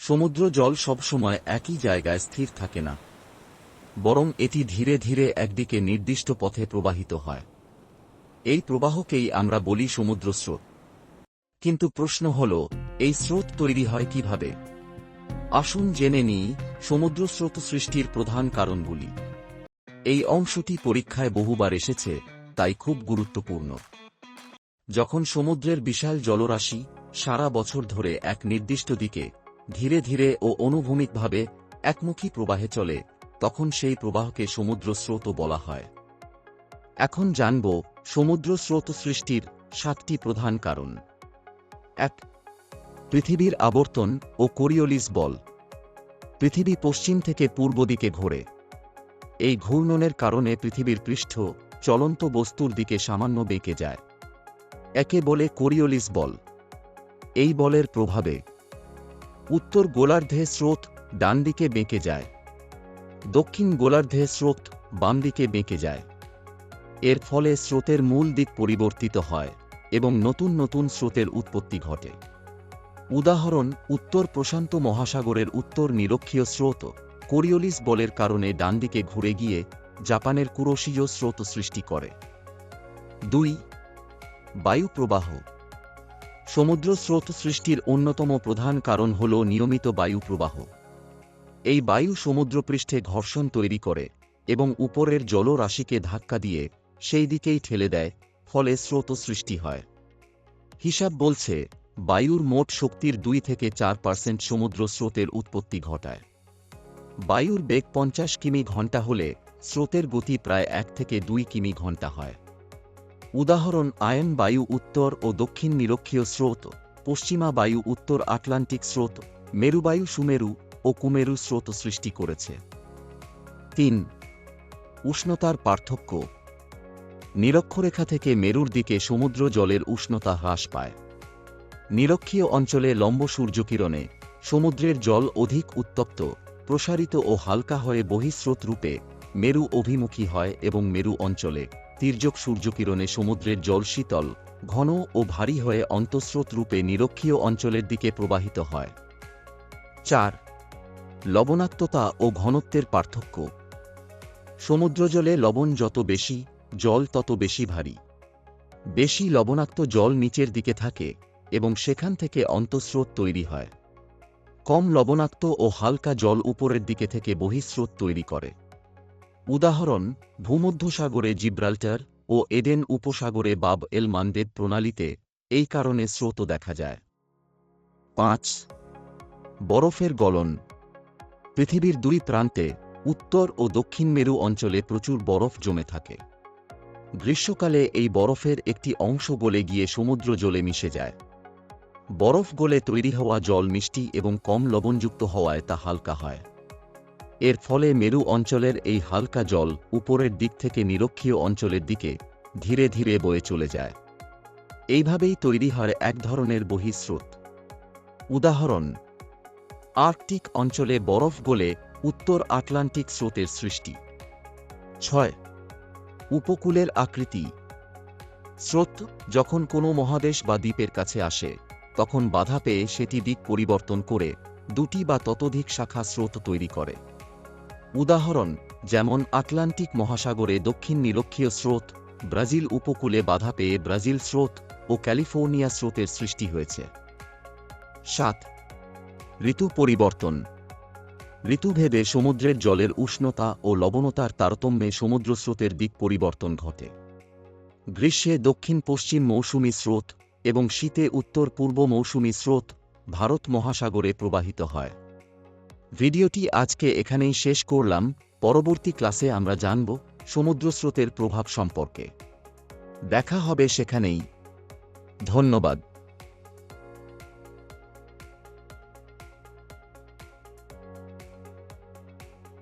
সমুদ্র জল সবসময় একই জায়গায় স্থির থাকে না, বরং এটি ধীরে ধীরে একদিকে নির্দিষ্ট পথে প্রবাহিত হয়। এই প্রবাহকেই আমরা বলি সমুদ্র স্রোত কিন্তু প্রশ্ন হল, এই স্রোত তৈরি হয় কীভাবে? আসুন জেনে নিই সমুদ্র স্রোত সৃষ্টির প্রধান কারণগুলি। এই অংশটি পরীক্ষায় বহুবার এসেছে, তাই খুব গুরুত্বপূর্ণ। যখন সমুদ্রের বিশাল জলরাশি সারা বছর ধরে এক নির্দিষ্ট দিকে ধীরে ধীরে ও অনুভূমিকভাবে একমুখী প্রবাহে চলে, তখন সেই প্রবাহকে সমুদ্র স্রোত বলা হয়। এখন জানব সমুদ্র স্রোত সৃষ্টির সাতটি প্রধান কারণ। এক, পৃথিবীর আবর্তন ও কোরিওলিস বল। পৃথিবী পশ্চিম থেকে পূর্ব দিকে ঘোরে। এই ঘূর্ণনের কারণে পৃথিবীর পৃষ্ঠ চলন্ত বস্তুর দিকে সামান্য বেঁকে যায়। একে বলে কোরিওলিস বল। এই বলের প্রভাবে উত্তর গোলার্ধে স্রোত ডান দিকে বেঁকে যায়। দক্ষিণ গোলার্ধে স্রোত বাম দিকে বেঁকে যায়। এর ফলে স্রোতের মূল দিক পরিবর্তিত হয় এবং নতুন নতুন স্রোতের উৎপত্তি ঘটে। উদাহরণ, উত্তর প্রশান্ত মহাসাগরের উত্তর নিরক্ষীয় স্রোত কোরিওলিস বলের কারণে ডানদিকে ঘুরে গিয়ে জাপানের কুরোশীয় স্রোত সৃষ্টি করে। দুই বায়ু প্রবাহ সমুদ্র স্রোত সৃষ্টির অন্যতম প্রধান কারণ হল নিয়মিত বায়ু প্রবাহ। এই বায়ু সমুদ্রপৃষ্ঠে ঘর্ষণ তৈরি করে এবং উপরের জলরাশিকে ধাক্কা দিয়ে সেই দিকেই ঠেলে দেয়, ফলে স্রোত সৃষ্টি হয়। হিসাব বলছে, বায়ুর মোট শক্তির দুই থেকে চার পার্সেন্ট সমুদ্র স্রোতের উৎপত্তি ঘটায়। বায়ুর বেগ পঞ্চাশ কিমি ঘণ্টা হলে স্রোতের গতি প্রায় এক থেকে দুই কিমি ঘণ্টা হয়। উদাহরণ, আয়ন বায়ু উত্তর ও দক্ষিণ নিরক্ষীয় স্রোত, পশ্চিমা বায়ু উত্তর আটলান্টিক স্রোত, মেরুবায়ু সুমেরু ও কুমেরু স্রোত সৃষ্টি করেছে। তিন, উষ্ণতার পার্থক্য। নিরক্ষরেখা থেকে মেরুর দিকে সমুদ্র জলের উষ্ণতা হ্রাস পায়। নিরক্ষীয় অঞ্চলে লম্ব সূর্যকিরণে সমুদ্রের জল অধিক উত্তপ্ত, প্রসারিত ও হালকা হয়ে বহিঃস্রোত রূপে মেরু অভিমুখী হয় এবং মেরু অঞ্চলে তির্যক সূর্যকিরণে সমুদ্রের জল শীতল, ঘন ও ভারী হয়ে অন্তঃস্রোত রূপে নিরক্ষীয় অঞ্চলের দিকে প্রবাহিত হয়। চার, লবণাক্ততা ও ঘনত্বের পার্থক্য। সমুদ্রজলে লবণ যত বেশি, জল তত বেশি ভারী। বেশি লবণাক্ত জল নিচের দিকে থাকে এবং সেখান থেকে অন্তঃস্রোত তৈরি হয়। কম লবণাক্ত ও হালকা জল উপরের দিকে থেকে বহিঃস্রোত তৈরি করে। উদাহরণ, ভূমধ্যসাগরে জিব্রাল্টার ও এডেন উপসাগরে বাব এল মানদেব প্রণালীতে এই কারণে স্রোত দেখা যায়। পাঁচ, বরফের গলন। পৃথিবীর দুই প্রান্তে উত্তর ও দক্ষিণ মেরু অঞ্চলে প্রচুর বরফ জমে থাকে। গ্রীষ্মকালে এই বরফের একটি অংশ গলে গিয়ে সমুদ্র জলে মিশে যায়। বরফ গলে তৈরি হওয়া জল মিষ্টি এবং কম লবণযুক্ত হওয়ায় তা হালকা হয়। এর ফলে মেরু অঞ্চলের এই হালকা জল উপরের দিক থেকে নিরক্ষীয় অঞ্চলের দিকে ধীরে ধীরে বয়ে চলে যায়। এইভাবেই তৈরি হয় এক ধরনের বহিঃস্রোত। উদাহরণ, আর্কটিক অঞ্চলে বরফ গলে উত্তর আটলান্টিক স্রোতের সৃষ্টি। ছয়, উপকূলের আকৃতি। স্রোত যখন কোনো মহাদেশ বা দ্বীপের কাছে আসে, তখন বাধা পেয়ে সেটি দিক পরিবর্তন করে দুটি বা ততোধিক শাখা স্রোত তৈরি করে। উদাহরণ, যেমন আটলান্টিক মহাসাগরে দক্ষিণ নিরক্ষীয় স্রোত, ব্রাজিল উপকূলে বাধা পেয়ে ব্রাজিল স্রোত ও ক্যালিফোর্নিয়া স্রোতের সৃষ্টি হয়েছে। সাত, ঋতু পরিবর্তন। ঋতুভেদে সমুদ্রের জলের উষ্ণতা ও লবণতার তারতম্যে সমুদ্র স্রোতের দিক পরিবর্তন ঘটে। গ্রীষ্মে দক্ষিণ পশ্চিম মৌসুমী স্রোত এবং শীতে উত্তর পূর্ব মৌসুমী স্রোত ভারত মহাসাগরে প্রবাহিত হয়। ভিডিওটি আজকে এখানেই শেষ করলাম। পরবর্তী ক্লাসে আমরা জানব সমুদ্রস্রোতের প্রভাব সম্পর্কে। দেখা হবে সেখানেই। ধন্যবাদ।